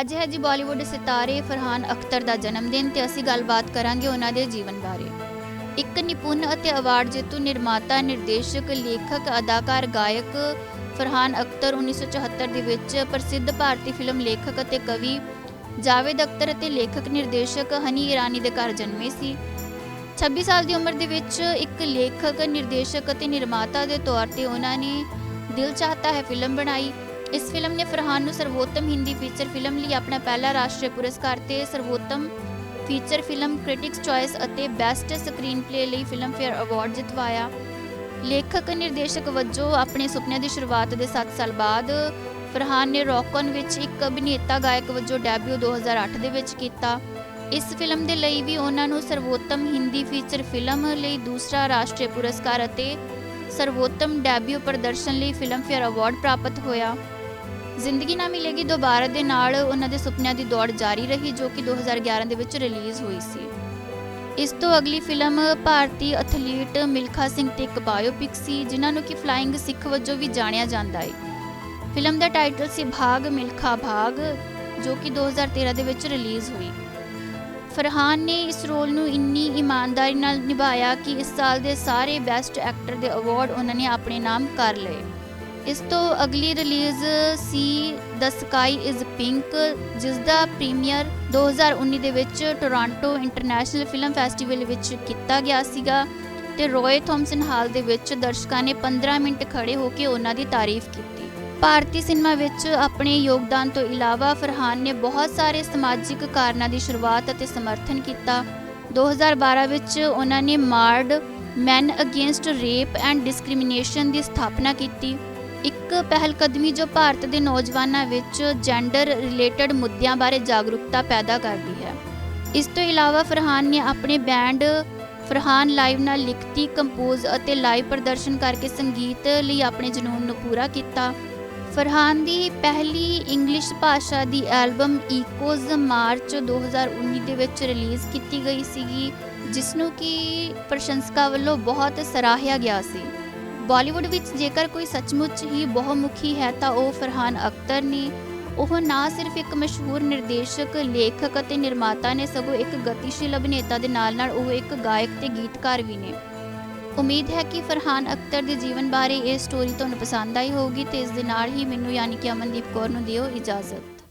ਅੱਜ ਹੈ ਜੀ ਬਾਲੀਵੁੱਡ ਸਿਤਾਰੇ ਫਰਹਾਨ ਅਖਤਰ ਦਾ ਜਨਮ ਦਿਨ ਤੇ ਅਸੀਂ ਗੱਲਬਾਤ ਕਰਾਂਗੇ ਉਹਨਾਂ ਦੇ ਜੀਵਨ ਬਾਰੇ। ਇੱਕ ਨਿਪੁੰਨ ਅਤੇ ਅਵਾਰਡ ਜੇਤੂ ਨਿਰਮਾਤਾ, ਨਿਰਦੇਸ਼ਕ, ਲੇਖਕ, ਅਦਾਕਾਰ, ਗਾਇਕ ਫਰਹਾਨ ਅਖਤਰ 1974 ਦੇ ਵਿੱਚ ਪ੍ਰਸਿੱਧ ਭਾਰਤੀ ਫਿਲਮ ਲੇਖਕ ਅਤੇ ਕਵੀ, ਜਾਵੇਦ ਅਖਤਰ ਅਤੇ ਲੇਖਕ ਨਿਰਦੇਸ਼ਕ ਹਨੀ ਇਰਾਨੀ ਦੇ ਘਰ ਜਨਮੇ ਸੀ। 26 ਸਾਲ ਦੀ ਉਮਰ ਦੇ ਵਿੱਚ ਇੱਕ ਲੇਖਕ, ਨਿਰਦੇਸ਼ਕ ਅਤੇ ਨਿਰਮਾਤਾ ਦੇ ਤੌਰ ਤੇ ਉਹਨਾਂ ਨੇ ਦਿਲ ਚਾਹਤਾ ਹੈ ਫਿਲਮ ਬਣਾਈ। ਇਸ ਫਿਲਮ ਨੇ ਫਰਹਾਨ ਨੂੰ ਸਰਵੋਤਮ ਹਿੰਦੀ ਫੀਚਰ ਫਿਲਮ ਲਈ ਆਪਣਾ ਪਹਿਲਾ ਰਾਸ਼ਟਰੀ ਪੁਰਸਕਾਰ ਤੇ ਸਰਵੋਤਮ ਫੀਚਰ ਫਿਲਮ ਕ੍ਰਿਟਿਕਸ ਚੁਆਇਸ ਅਤੇ ਬੈਸਟ ਸਕਰੀਨ ਪਲੇ ਲਈ ਫਿਲਮਫੇਅਰ ਅਵਾਰਡ ਜਿਤਵਾਇਆ। ਲੇਖਕ ਨਿਰਦੇਸ਼ਕ ਵਜੋਂ ਆਪਣੇ ਸੁਪਨਿਆਂ ਦੀ ਸ਼ੁਰੂਆਤ ਦੇ 7 ਸਾਲ ਬਾਅਦ ਫਰਹਾਨ ਨੇ ਰੌਕਨ ਵਿੱਚ ਇੱਕ ਅਭਿਨੇਤਾ ਗਾਇਕ ਵਜੋਂ ਡੈਬਿਊ 2008 ਦੇ ਵਿੱਚ ਕੀਤਾ। ਇਸ ਫਿਲਮ ਦੇ ਲਈ ਵੀ ਉਹਨਾਂ ਨੂੰ ਸਰਵੋਤਮ ਹਿੰਦੀ ਫੀਚਰ ਫਿਲਮ ਲਈ ਦੂਸਰਾ ਰਾਸ਼ਟਰੀ ਪੁਰਸਕਾਰ ਅਤੇ ਸਰਵੋਤਮ ਡੈਬਿਊ ਪ੍ਰਦਰਸ਼ਨ ਲਈ ਫਿਲਮਫੇਅਰ ਅਵਾਰਡ ਪ੍ਰਾਪਤ ਹੋਇਆ। ਜ਼ਿੰਦਗੀ ਨਾ ਮਿਲੇਗੀ ਦੁਬਾਰਾ ਦੇ ਨਾਲ ਉਹਨਾਂ ਦੇ ਸੁਪਨਿਆਂ ਦੀ ਦੌੜ ਜਾਰੀ ਰਹੀ ਜੋ ਕਿ 2011 ਦੇ ਵਿੱਚ ਰਿਲੀਜ਼ ਹੋਈ ਸੀ। ਇਸ ਤੋਂ ਅਗਲੀ ਫਿਲਮ ਭਾਰਤੀ ਐਥਲੀਟ ਮਿਲਖਾ ਸਿੰਘ ਤੇ ਇੱਕ ਬਾਇਓਪਿਕ ਸੀ, ਜਿਨ੍ਹਾਂ ਨੂੰ ਕਿ ਫਲਾਈਂਗ ਸਿੱਖ ਵਜੋਂ ਵੀ ਜਾਣਿਆ ਜਾਂਦਾ ਹੈ ਫਿਲਮ ਦਾ ਟਾਈਟਲ ਸੀ ਭਾਗ ਮਿਲਖਾ ਭਾਗ, ਜੋ ਕਿ 2013 ਦੇ ਵਿੱਚ ਰਿਲੀਜ਼ ਹੋਈ। ਫਰਹਾਨ ਨੇ ਇਸ ਰੋਲ ਨੂੰ ਇੰਨੀ ਇਮਾਨਦਾਰੀ ਨਾਲ ਨਿਭਾਇਆ ਕਿ ਇਸ ਸਾਲ ਦੇ ਸਾਰੇ ਬੈਸਟ ਐਕਟਰ ਦੇ ਅਵਾਰਡ ਉਹਨਾਂ ਨੇ ਆਪਣੇ ਨਾਮ ਕਰ ਲਏ। ਇਸ ਤੋਂ ਅਗਲੀ ਰਿਲੀਜ਼ ਸੀ ਦ ਸਕਾਈ ਇਜ਼ ਪਿੰਕ ਜਿਸ ਦਾ ਪ੍ਰੀਮੀਅਰ 2019 ਦੇ ਵਿੱਚ ਟੋਰਾਂਟੋ ਇੰਟਰਨੈਸ਼ਨਲ ਫਿਲਮ ਫੈਸਟੀਵਲ ਵਿੱਚ ਕੀਤਾ ਗਿਆ ਸੀਗਾ ਤੇ ਰੋਏ ਥੌਮਸਨ ਹਾਲ ਦੇ ਵਿੱਚ ਦਰਸ਼ਕਾਂ ਨੇ 15 ਮਿੰਟ ਖੜੇ ਹੋ ਕੇ ਉਹਨਾਂ ਦੀ ਤਾਰੀਫ ਕੀਤੀ। ਭਾਰਤੀ ਸਿਨੇਮਾ ਵਿੱਚ ਆਪਣੇ ਯੋਗਦਾਨ ਤੋਂ ਇਲਾਵਾ ਫਰਹਾਨ ਨੇ ਬਹੁਤ ਸਾਰੇ ਸਮਾਜਿਕ ਕਾਰਨਾਂ ਦੀ ਸ਼ੁਰੂਆਤ ਅਤੇ ਸਮਰਥਨ ਕੀਤਾ। 2012 ਵਿੱਚ ਉਹਨਾਂ ਨੇ Mard men against rape and discrimination ਦੀ ਸਥਾਪਨਾ ਕੀਤੀ। ਇੱਕ ਪਹਿਲਕਦਮੀ ਜੋ ਭਾਰਤ ਦੇ ਨੌਜਵਾਨਾਂ ਵਿੱਚ ਜੈਂਡਰ ਰਿਲੇਟਡ ਮੁੱਦਿਆਂ ਬਾਰੇ ਜਾਗਰੂਕਤਾ ਪੈਦਾ ਕਰਦੀ ਹੈ। ਇਸ ਤੋਂ ਇਲਾਵਾ ਫਰਹਾਨ ਨੇ ਆਪਣੇ ਬੈਂਡ ਫਰਹਾਨ ਲਾਈਵ ਨਾਲ ਲਿਖਤੀ ਕੰਪੋਜ਼ ਅਤੇ ਲਾਈਵ ਪ੍ਰਦਰਸ਼ਨ ਕਰਕੇ ਸੰਗੀਤ ਲਈ ਆਪਣੇ ਜਨੂੰਨ ਨੂੰ ਪੂਰਾ ਕੀਤਾ। ਫਰਹਾਨ ਦੀ ਪਹਿਲੀ ਇੰਗਲਿਸ਼ ਭਾਸ਼ਾ ਦੀ ਐਲਬਮ ਈਕੋਜ਼ ਮਾਰਚ 2019 ਦੇ ਵਿੱਚ ਰਿਲੀਜ਼ ਕੀਤੀ ਗਈ ਸੀਗੀ ਜਿਸ ਨੂੰ ਕਿ ਪ੍ਰਸ਼ੰਸਕਾਂ ਵੱਲੋਂ ਬਹੁਤ ਸਰਾਹਿਆ ਗਿਆ ਸੀ। ਬਾਲੀਵੁੱਡ ਵਿੱਚ ਜੇਕਰ ਕੋਈ ਸੱਚਮੁੱਚ ਹੀ ਬਹੁਮੁਖੀ ਹੈ ਤਾਂ ਉਹ ਫਰਹਾਨ ਅਖਤਰ ਨੇ। ਉਹ ਨਾ ਸਿਰਫ ਇੱਕ ਮਸ਼ਹੂਰ ਨਿਰਦੇਸ਼ਕ, ਲੇਖਕ ਅਤੇ ਨਿਰਮਾਤਾ ਨੇ, ਸਗੋਂ ਇੱਕ ਗਤੀਸ਼ੀਲ ਅਭਿਨੇਤਾ ਦੇ ਨਾਲ-ਨਾਲ ਉਹ ਇੱਕ ਗਾਇਕ ਤੇ ਗੀਤਕਾਰ ਵੀ ਨੇ। ਉਮੀਦ ਹੈ ਕਿ ਫਰਹਾਨ ਅਖਤਰ ਦੇ ਜੀਵਨ ਬਾਰੇ ਇਹ ਸਟੋਰੀ ਤੁਹਾਨੂੰ ਪਸੰਦ ਆਈ ਹੋਊਗੀ ਤੇ ਇਸ ਦੇ ਨਾਲ ਹੀ ਮੈਨੂੰ ਯਾਨੀ ਕਿ ਅਮਨਦੀਪ ਕੌਰ ਨੂੰ ਦਿਓ ਇਜਾਜ਼ਤ।